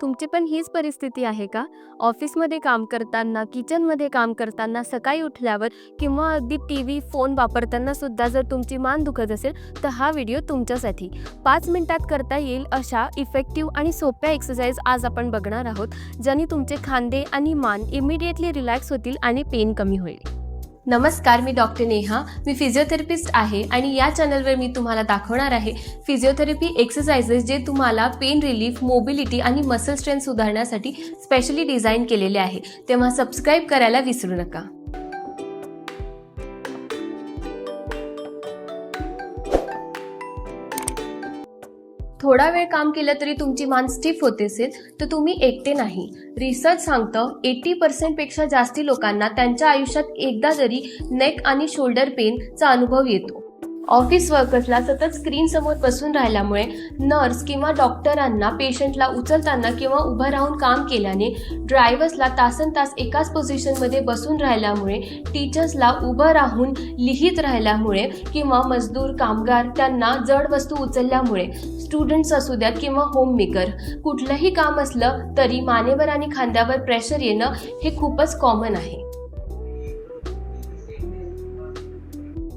तुमची पण हीच परिस्थिती आहे का? ऑफिसमध्ये काम करताना किचनमध्ये काम करताना सकाळी उठल्यावर किंवा अगदी टी व्ही फोन वापरताना सुद्धा जर तुमची मान दुखत असेल तर हा व्हिडिओ तुमच्यासाठी. पाच मिनिटात करता येईल अशा इफेक्टिव्ह आणि सोप्या एक्सरसाइज आज आपण बघणार आहोत ज्याने तुमचे खांदे आणि मान इमिडिएटली रिलॅक्स होतील आणि पेन कमी होईल. नमस्कार मी डॉक्टर नेहा. मी फिजिओथेरपिस्ट आहे आणि या चॅनलवर मी तुम्हाला दाखवणार आहे फिजिओथेरपी एक्सरसाइजेस जे तुम्हाला पेन रिलीफ मोबिलिटी आणि मसल स्ट्रेंथ सुधारण्यासाठी स्पेशली डिझाईन केलेले आहे. तेव्हा सबस्क्राईब करायला विसरू नका. थोडा वेळ काम केलं तरी तुमची मान स्टिफ होते असेल तर तुम्ही एकटे नाही. रिसर्च सांगतं एटी पर्सेंटपेक्षा जास्ती लोकांना त्यांच्या आयुष्यात एकदा तरी नेक आणि शोल्डर पेनचा अनुभव येतो. ऑफिस वर्कर्सला सतत स्क्रीन समोर बसून राहिल्यामुळे नर्स किंवा डॉक्टरांना पेशंटला उचलताना किंवा उभं राहून काम केल्याने ड्रायव्हर्सला तासन तास एकाच पोझिशनमध्ये बसून राहिल्यामुळे टीचर्सला उभं राहून लिहित राहिल्यामुळे किंवा मजदूर कामगार त्यांना जड वस्तू उचलल्यामुळे स्टुडंट्स असू द्यात किंवा होममेकर कुठलंही काम असलं तरी मानेवर आणि खांद्यावर प्रेशर येणं हे खूपच कॉमन आहे.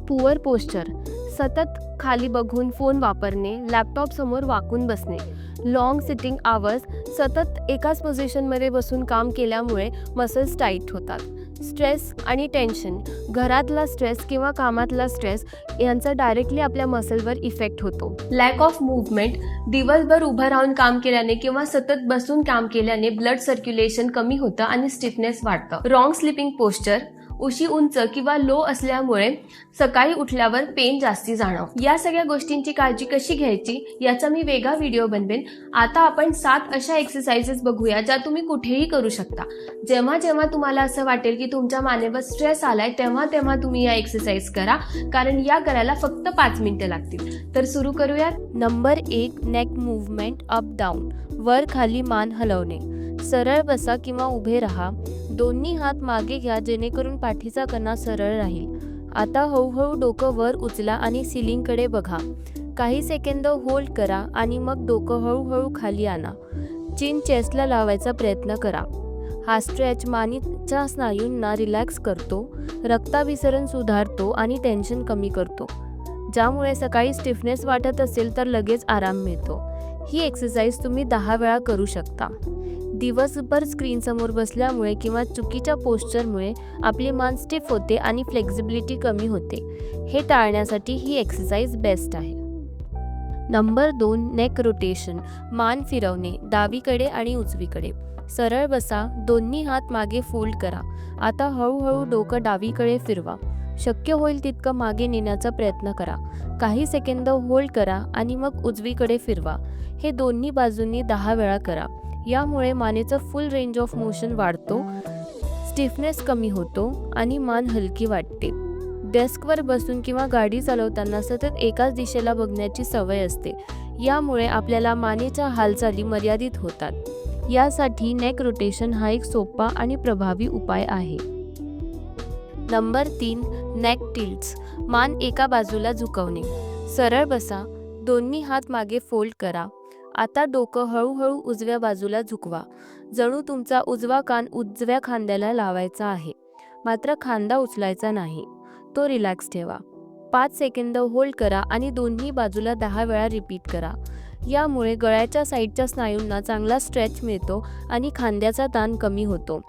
पुअर पोस्चर सतत खाली बघून फोन वापरणे लॅपटॉप समोर वाकून बसणे. लॉंग सिटिंग आवर्स सतत एकाच पोझिशनमध्ये बसून काम केल्यामुळे मसल्स टाईट होतात. स्ट्रेस आणि टेन्शन घरातला स्ट्रेस किंवा कामातला स्ट्रेस यांचा डायरेक्टली आपल्या मसलवर इफेक्ट होतो. लॅक ऑफ मुवमेंट दिवसभर उभं राहून काम केल्याने किंवा सतत बसून काम केल्याने ब्लड सर्क्युलेशन कमी होतं आणि स्टिफनेस वाढतं. रॉंग स्लिपिंग पोस्चर उशी उंच किंवा लो असल्यामुळे सकाळी उठल्यावर पेन जास्ती जाणव या सगळ्या गोष्टींची काळजी कशी घ्यायची याचा मी वेगळा व्हिडिओ बनवेन. आता आपण सात अशा एक्सरसाइजेस बघूया ज्या तुम्ही कुठेही करू शकता. जेव्हा जेव्हा तुम्हाला असं वाटेल की तुमच्या मानेवर स्ट्रेस आलाय तेव्हा तेव्हा तुम्ही या एक्सरसाइज करा. कारण या करायला फक्त पाच मिनिटं लागतील. तर सुरू करूयात. नंबर एक नेक मुवमेंट अप डाऊन वर खाली मान हलवणे. सरळ बसा किंवा उभे राहा. दोन्ही हात मागे घ्या जेणेकरून पाठीचा कणा सरळ राहील. आता हळूहळू डोकं वर उचला आणि सिलिंगकडे बघा. काही सेकंद होल्ड करा आणि मग डोकं हळूहळू खाली आणा. चिन चेस्टला लावायचा प्रयत्न करा. हा स्ट्रेच मानेच्या स्नायूंना रिलॅक्स करतो रक्ताभिसरण सुधारतो आणि टेन्शन कमी करतो. ज्यामुळे सकाळी स्टिफनेस वाटत असेल तर लगेच आराम मिळतो. ही एक्सरसाइज तुम्ही दहा वेळा करू शकता. दिवसभर स्क्रीनसमोर बसल्यामुळे किंवा चुकीच्या पोस्चरमुळे आपली मान स्टिफ होते आणि फ्लेक्झिबिलिटी कमी होते. हे टाळण्यासाठी ही एक्सरसाइज बेस्ट आहे. नंबर दोन नेक रोटेशन मान फिरवणे डावीकडे आणि उजवीकडे. सरळ बसा दोन्ही हात मागे फोल्ड करा. आता हळूहळू डोकं डावीकडे फिरवा. शक्य होईल तितकं मागे नेण्याचा प्रयत्न करा. काही सेकंद होल्ड करा आणि मग उजवीकडे फिरवा. हे दोन्ही बाजूंनी दहा वेळा करा. यामुळे मानेचं फुल रेंज ऑफ मोशन वाढतो स्टिफनेस कमी होतो आणि मान हलकी वाटते. डेस्कवर बसून किंवा गाडी चालवताना सतत एकाच दिशेला बघण्याची सवय असते. यामुळे आपल्याला मानेच्या हालचाली मर्यादित होतात. यासाठी नेक रोटेशन हा एक सोपा आणि प्रभावी उपाय आहे. नंबर तीन नेक टिल्ट्स मान एका बाजूला झुकवणे. सरळ बसा. दोन्ही हात मागे फोल्ड करा. आता डोकं हळूहळू उजव्या बाजूला झुकवा. जणू तुमचा उजवा कान उजव्या खांद्याला लावायचा आहे. मात्र खांदा उचलायचा नाही. तो रिलॅक्स ठेवा. पाच सेकंद होल्ड करा आणि दोन्ही बाजूला दहा वेळा रिपीट करा. यामुळे गळ्याच्या साईडच्या स्नायूंना चांगला स्ट्रेच मिळतो आणि खांद्याचा ताण कमी होतो.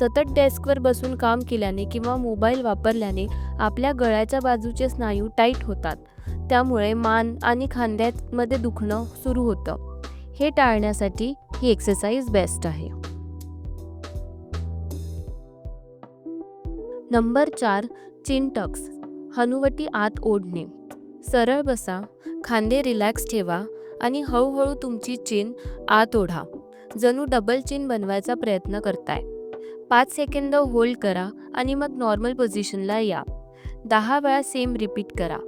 सतत डेस्कवर बसून काम केल्याने किंवा मोबाईल वापरल्याने आपल्या गळ्याच्या बाजूचे स्नायू टाईट होतात. त्यामुळे मान आणि खांद्यामध्ये दुखणं सुरू होतं. हे टाळण्यासाठी ही एक्सरसाइज बेस्ट आहे. नंबर चार चिन टक्स हनुवटी आत ओढणे. सरळ बसा खांदे रिलॅक्स ठेवा आणि हळूहळू तुमची चिन आत ओढा. जणू डबल चिन बनवायचा प्रयत्न करताय. पाच सेकंद होल्ड करा आणि मग नॉर्मल पोझिशनला या. दहा वेळा सेम रिपीट करा.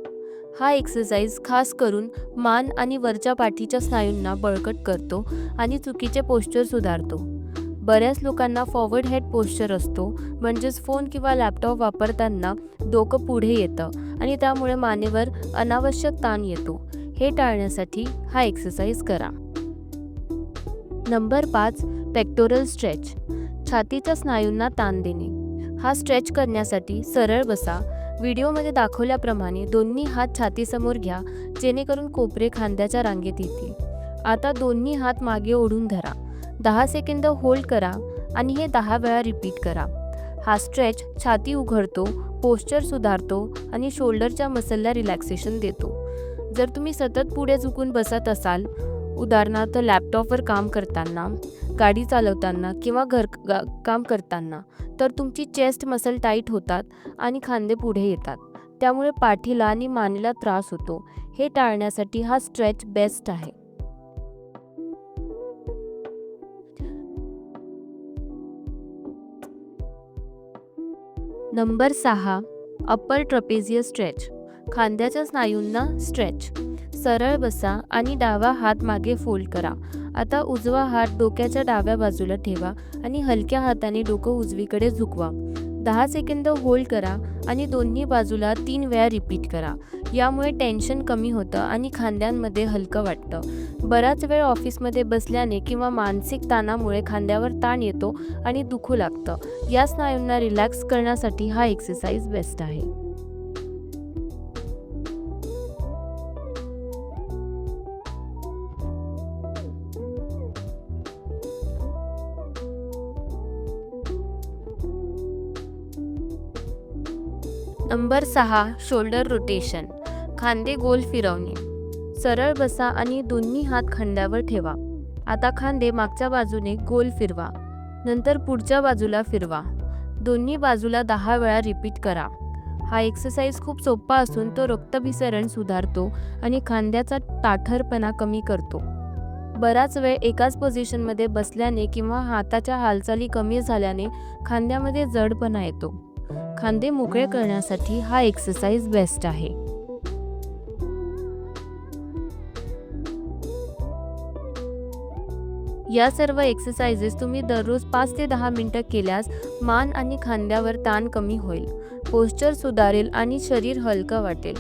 हा एक्सरसाइज खास करून मान आणि वरच्या पाठीच्या स्नायूंना बळकट करतो आणि चुकीचे पोश्चर सुधारतो. बऱ्याच लोकांना फॉरवर्ड हेड पोश्चर असतो म्हणजेच फोन किंवा लॅपटॉप वापरताना डोकं पुढे येतं आणि त्यामुळे मानेवर अनावश्यक ताण येतो. हे टाळण्यासाठी हा एक्सरसाइज करा. नंबर पाच पेक्टोरल स्ट्रेच छातीच्या स्नायूंना ताण देणे. हा स्ट्रेच करण्यासाठी सरळ बसा व्हिडिओमध्ये दाखवल्याप्रमाणे दोन्ही हात छातीसमोर घ्या जेणेकरून कोपरे खांद्याच्या रांगेत येतील. आता दोन्ही हात मागे ओढून धरा. दहा सेकंद होल्ड करा आणि हे दहा वेळा रिपीट करा. हा स्ट्रेच छाती उघडतो पोश्चर सुधारतो आणि शोल्डरच्या मसलला रिलॅक्सेशन देतो. जर तुम्ही सतत पुढे झुकून बसत असाल उदाहरणार्थ लॅपटॉपवर काम करताना गाडी चालवताना किंवा घर गा- काम करताना तर तुमची चेस्ट मसल टाईट होतात आणि खांदे पुढे येतात. त्यामुळे पाठीला आणि मानेला त्रास होतो. हे टाळण्यासाठी हा स्ट्रेच बेस्ट आहे. नंबर सहा अप्पर ट्रपेझियस स्ट्रेच. खांद्याच्या स्नायूंना स्ट्रेच. सरळ बसा आणि डावा हात मागे फोल्ड करा. आता उजवा हात डोक्याच्या डाव्या बाजूला ठेवा आणि हलक्या हाताने डोकं उजवीकडे झुकवा. दहा सेकंद होल्ड करा आणि दोन्ही बाजूला तीन वेळा रिपीट करा. यामुळे टेन्शन कमी होतं आणि खांद्यांमध्ये हलकं वाटतं. बराच वेळ ऑफिसमध्ये बसल्याने किंवा मानसिक ताणामुळे खांद्यावर ताण येतो आणि दुखू लागतं. या स्नायूंना रिलॅक्स करण्यासाठी हा एक्सरसाइज बेस्ट आहे. नंबर सहा शोल्डर रोटेशन. खांदे गोल फिरवणे. सरळ बसा आणि दोन्ही हात खांद्यावर ठेवा. आता खांदे मागच्या बाजूने गोल फिरवा. नंतर पुढच्या बाजूला फिरवा. दोन्ही बाजूला दहा वेळा रिपीट करा. हा एक्सरसाइज खूप सोपा असून तो रक्तभिसरण सुधारतो आणि खांद्याचा ताठरपणा कमी करतो. बराच वेळ एकाच पोझिशनमध्ये बसल्याने किंवा हाताच्या हालचाली कमी झाल्याने खांद्यामध्ये जडपणा येतो. खांदे मोकळे करण्यासाठी हा एक्सरसाइज बेस्ट आहे. या सर्व एक्सरसाइजेस तुम्ही दररोज पाच ते दहा मिनटं केल्यास मान आणि खांद्यावर ताण कमी होईल. पोस्चर सुधारेल आणि शरीर हलकं वाटेल.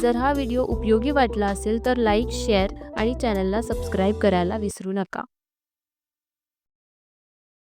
जर हा व्हिडिओ उपयोगी वाटला असेल तर लाईक शेअर आणि चॅनलला सबस्क्राईब करायला विसरू नका.